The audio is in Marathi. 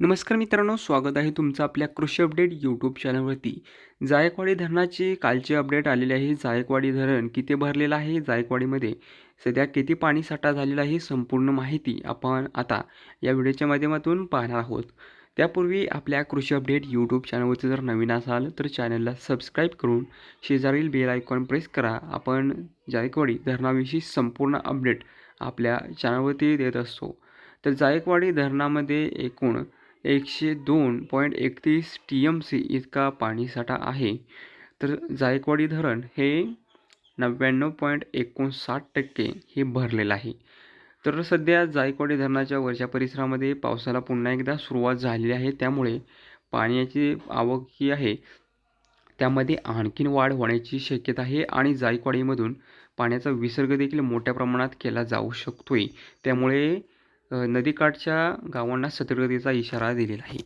नमस्कार मित्रांनो स्वागत आहे तुमचं आपल्या कृषी अपडेट यूट्यूब चॅनलवरती जायकवाडी धरणाची कालचे अपडेट आलेली आहे. जायकवाडी धरण किती भरलेलं आहे? जायकवाडीमध्ये सध्या किती पाणी साठा झालेला आहे? संपूर्ण माहिती आपण आता या व्हिडिओच्या माध्यमातून पाहणार आहोत. त्यापूर्वी आपल्या कृषी अपडेट यूट्यूब चॅनलवरती जर नवीन असाल तर चॅनलला सबस्क्राईब करून शेजारील बेल आयकॉन प्रेस करा. आपण जायकवाडी धरणाविषयी संपूर्ण अपडेट आपल्या चॅनलवरती देत असतो. तर जायकवाडी धरणामध्ये एकूण एकशे दोन पॉईंट एकतीस टी एम सी इतका पाणीसाठा आहे. तर जायकवाडी धरण हे नव्याण्णव पॉईंट एकोणसाठ टक्के हे भरलेलं आहे. तर सध्या जायकवाडी धरणाच्या वरच्या परिसरामध्ये पावसाला पुन्हा एकदा सुरुवात झालेली आहे. त्यामुळे पाण्याची आवक जी आहे. त्यामध्ये आणखीन वाढ होण्याची शक्यता आहे आणि जायकवाडीमधून पाण्याचा विसर्ग देखील मोठ्या प्रमाणात केला जाऊ शकतो आहे त्यामुळे नदीकाठच्या गावांना सतर्कतेचा इशारा दिलेला आहे.